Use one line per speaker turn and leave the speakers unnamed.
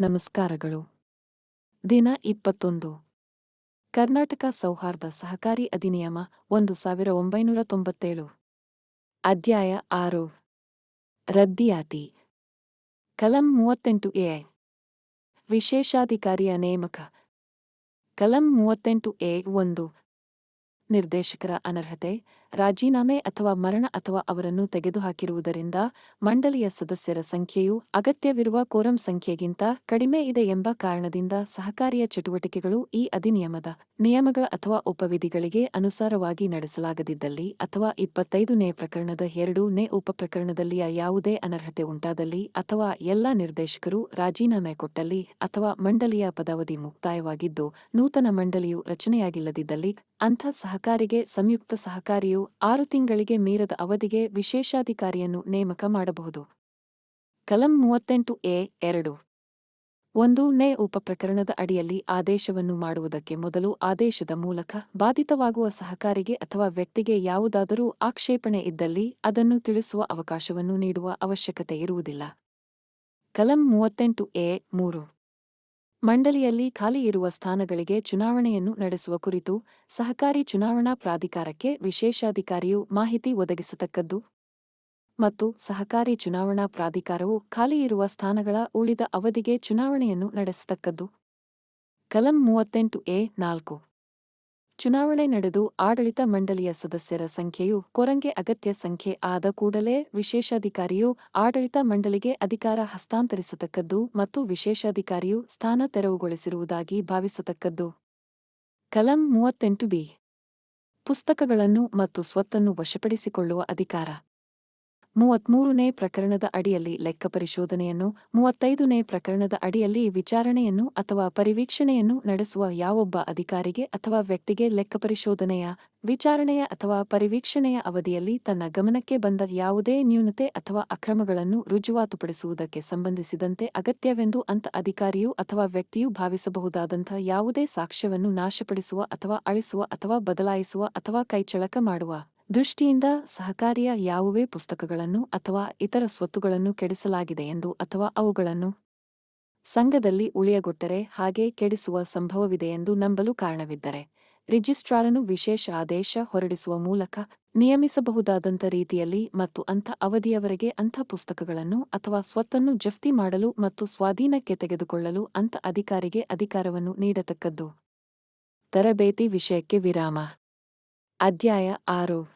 ನಮಸ್ಕಾರಗಳು. ದಿನ ಇಪ್ಪತ್ತೊಂದು. ಕರ್ನಾಟಕ ಸೌಹಾರ್ದ ಸಹಕಾರಿ ಅಧಿನಿಯಮ ಒಂದು ಸಾವಿರ ಒಂಬೈನೂರ ತೊಂಬತ್ತೇಳು. ಅಧ್ಯಾಯ ಆರು. ರದ್ದಿಯಾತಿ. ಕಲಂ ಮೂವತ್ತೆಂಟು ಎ. ವಿಶೇಷಾಧಿಕಾರಿಯ ನೇಮಕ. ಕಲಂ ಮೂವತ್ತೆಂಟು ಎ ಒಂದು. ನಿರ್ದೇಶಕರ ಅನರ್ಹತೆ. ರಾಜೀನಾಮೆ ಅಥವಾ ಮರಣ ಅಥವಾ ಅವರನ್ನು ತೆಗೆದುಹಾಕಿರುವುದರಿಂದ ಮಂಡಳಿಯ ಸದಸ್ಯರ ಸಂಖ್ಯೆಯು ಅಗತ್ಯವಿರುವ ಕೋರಂ ಸಂಖ್ಯೆಗಿಂತ ಕಡಿಮೆ ಇದೆ ಎಂಬ ಕಾರಣದಿಂದ ಸಹಕಾರಿಯ ಚಟುವಟಿಕೆಗಳು ಈ ಅಧಿನಿಯಮದ ನಿಯಮಗಳ ಅಥವಾ ಉಪವಿಧಿಗಳಿಗೆ ಅನುಸಾರವಾಗಿ ನಡೆಸಲಾಗದಿದ್ದಲ್ಲಿ ಅಥವಾ ಇಪ್ಪತ್ತೈದನೇ ಪ್ರಕರಣದ ಎರಡು ನೇ ಉಪಪ್ರಕರಣದಲ್ಲಿಯ ಯಾವುದೇ ಅನರ್ಹತೆ ಉಂಟಾದಲ್ಲಿ ಅಥವಾ ಎಲ್ಲ ನಿರ್ದೇಶಕರು ರಾಜೀನಾಮೆ ಕೊಟ್ಟಲ್ಲಿ ಅಥವಾ ಮಂಡಳಿಯ ಪದಾವಧಿ ಮುಕ್ತಾಯವಾಗಿದ್ದು, ನೂತನ ಮಂಡಳಿಯು ರಚನೆಯಾಗಿಲ್ಲದಿದ್ದಲ್ಲಿ ಅಂಥ ಸಹಕಾರಿಗೆ ಸಂಯುಕ್ತ ಸಹಕಾರಿಯು ಆರು ತಿಂಗಳಿಗೆ ಮೀರದ ಅವಧಿಗೆ ವಿಶೇಷಾಧಿಕಾರಿಯನ್ನು ನೇಮಕ ಮಾಡಬಹುದು. ಕಲಂ ಮೂವತ್ತೆಂಟು ಎ ಎರಡು. ಒಂದು ನೇ ಉಪಪ್ರಕರಣದ ಅಡಿಯಲ್ಲಿ ಆದೇಶವನ್ನು ಮಾಡುವುದಕ್ಕೆ ಮೊದಲು ಆದೇಶದ ಮೂಲಕ ಬಾಧಿತವಾಗುವ ಸಹಕಾರಿಗೆ ಅಥವಾ ವ್ಯಕ್ತಿಗೆ ಯಾವುದಾದರೂ ಆಕ್ಷೇಪಣೆ ಇದ್ದಲ್ಲಿ ಅದನ್ನು ತಿಳಿಸುವ ಅವಕಾಶವನ್ನು ನೀಡುವ ಅವಶ್ಯಕತೆ ಇರುವುದಿಲ್ಲ. ಕಲಂ ಮೂವತ್ತೆಂಟು ಎ ಮೂರು. ಮಂಡಳಿಯಲ್ಲಿ ಖಾಲಿ ಇರುವ ಸ್ಥಾನಗಳಿಗೆ ಚುನಾವಣೆಯನ್ನು ನಡೆಸುವ ಕುರಿತು ಸಹಕಾರಿ ಚುನಾವಣಾ ಪ್ರಾಧಿಕಾರಕ್ಕೆ ವಿಶೇಷಾಧಿಕಾರಿಯು ಮಾಹಿತಿ ಒದಗಿಸತಕ್ಕದ್ದು. ಮತ್ತು ಸಹಕಾರಿ ಚುನಾವಣಾ ಪ್ರಾಧಿಕಾರವು ಖಾಲಿ ಇರುವ ಸ್ಥಾನಗಳ ಉಳಿದ ಅವಧಿಗೆ ಚುನಾವಣೆಯನ್ನು ನಡೆಸತಕ್ಕದ್ದು. ಕಲಂ ಮೂವತ್ತೆಂಟು ಎ ನಾಲ್ಕು. ಚುನಾವಣೆ ನಡೆದು ಆಡಳಿತ ಮಂಡಳಿಯ ಸದಸ್ಯರ ಸಂಖ್ಯೆಯು ಕೊರಂಗೆ ಅಗತ್ಯ ಸಂಖ್ಯೆ ಆದ ಕೂಡಲೇ ವಿಶೇಷಾಧಿಕಾರಿಯು ಆಡಳಿತ ಮಂಡಳಿಗೆ ಅಧಿಕಾರ ಹಸ್ತಾಂತರಿಸತಕ್ಕದ್ದು ಮತ್ತು ವಿಶೇಷಾಧಿಕಾರಿಯು ಸ್ಥಾನ ತೆರವುಗೊಳಿಸಿರುವುದಾಗಿ ಭಾವಿಸತಕ್ಕದ್ದು. ಕಲಂ ಮೂವತ್ತೆಂಟು ಬಿ. ಪುಸ್ತಕಗಳನ್ನು ಮತ್ತು ಸ್ವತ್ತನ್ನು ವಶಪಡಿಸಿಕೊಳ್ಳುವ ಅಧಿಕಾರ. ಮೂವತ್ಮೂರನೇ ಪ್ರಕರಣದ ಅಡಿಯಲ್ಲಿ ಲೆಕ್ಕ ಪರಿಶೋಧನೆಯನ್ನು, ಮೂವತ್ತೈದನೇ ಪ್ರಕರಣದ ಅಡಿಯಲ್ಲಿ ವಿಚಾರಣೆಯನ್ನು ಅಥವಾ ಪರಿವೀಕ್ಷಣೆಯನ್ನು ನಡೆಸುವ ಯಾವೊಬ್ಬ ಅಧಿಕಾರಿಗೆ ಅಥವಾ ವ್ಯಕ್ತಿಗೆ ಲೆಕ್ಕ ಪರಿಶೋಧನೆಯ, ವಿಚಾರಣೆಯ ಅಥವಾ ಪರಿವೀಕ್ಷಣೆಯ ಅವಧಿಯಲ್ಲಿ ತನ್ನ ಗಮನಕ್ಕೆ ಬಂದ ಯಾವುದೇ ನ್ಯೂನತೆ ಅಥವಾ ಅಕ್ರಮಗಳನ್ನು ರುಜುವಾತುಪಡಿಸುವುದಕ್ಕೆ ಸಂಬಂಧಿಸಿದಂತೆ ಅಗತ್ಯವೆಂದು ಅಂತ ಅಧಿಕಾರಿಯು ಅಥವಾ ವ್ಯಕ್ತಿಯು ಭಾವಿಸಬಹುದಾದಂಥ ಯಾವುದೇ ಸಾಕ್ಷ್ಯವನ್ನು ನಾಶಪಡಿಸುವ ಅಥವಾ ಅಳಿಸುವ ಅಥವಾ ಬದಲಾಯಿಸುವ ಅಥವಾ ಕೈಚಳಕ ಮಾಡುವ. ದೃಷ್ಟಿಯಿಂದ ಸಹಕಾರಿಯ ಯಾವುವೇ ಪುಸ್ತಕಗಳನ್ನು ಅಥವಾ ಇತರ ಸ್ವತ್ತುಗಳನ್ನು ಕೆಡಿಸಲಾಗಿದೆ ಎಂದು ಅಥವಾ ಅವುಗಳನ್ನು ಸಂಘದಲ್ಲಿ ಉಳಿಯಗೊಟ್ಟರೆ ಹಾಗೆ ಕೆಡಿಸುವ ಸಂಭವವಿದೆಯೆಂದು ನಂಬಲು ಕಾರಣವಿದ್ದರೆ ರಿಜಿಸ್ಟ್ರಾರನು ವಿಶೇಷ ಆದೇಶ ಹೊರಡಿಸುವ ಮೂಲಕ ನಿಯಮಿಸಬಹುದಾದಂಥ ರೀತಿಯಲ್ಲಿ ಮತ್ತು ಅಂಥ ಅವಧಿಯವರೆಗೆ ಅಂಥ ಪುಸ್ತಕಗಳನ್ನು ಅಥವಾ ಸ್ವತ್ತನ್ನು ಜಪ್ತಿ ಮಾಡಲು ಮತ್ತು ಸ್ವಾಧೀನಕ್ಕೆ ತೆಗೆದುಕೊಳ್ಳಲು ಅಂಥ ಅಧಿಕಾರಿಗೆ ಅಧಿಕಾರವನ್ನು ನೀಡತಕ್ಕದ್ದು. ತರಬೇತಿ ವಿಷಯಕ್ಕೆ ವಿರಾಮ. ಅಧ್ಯಾಯ ಆರು.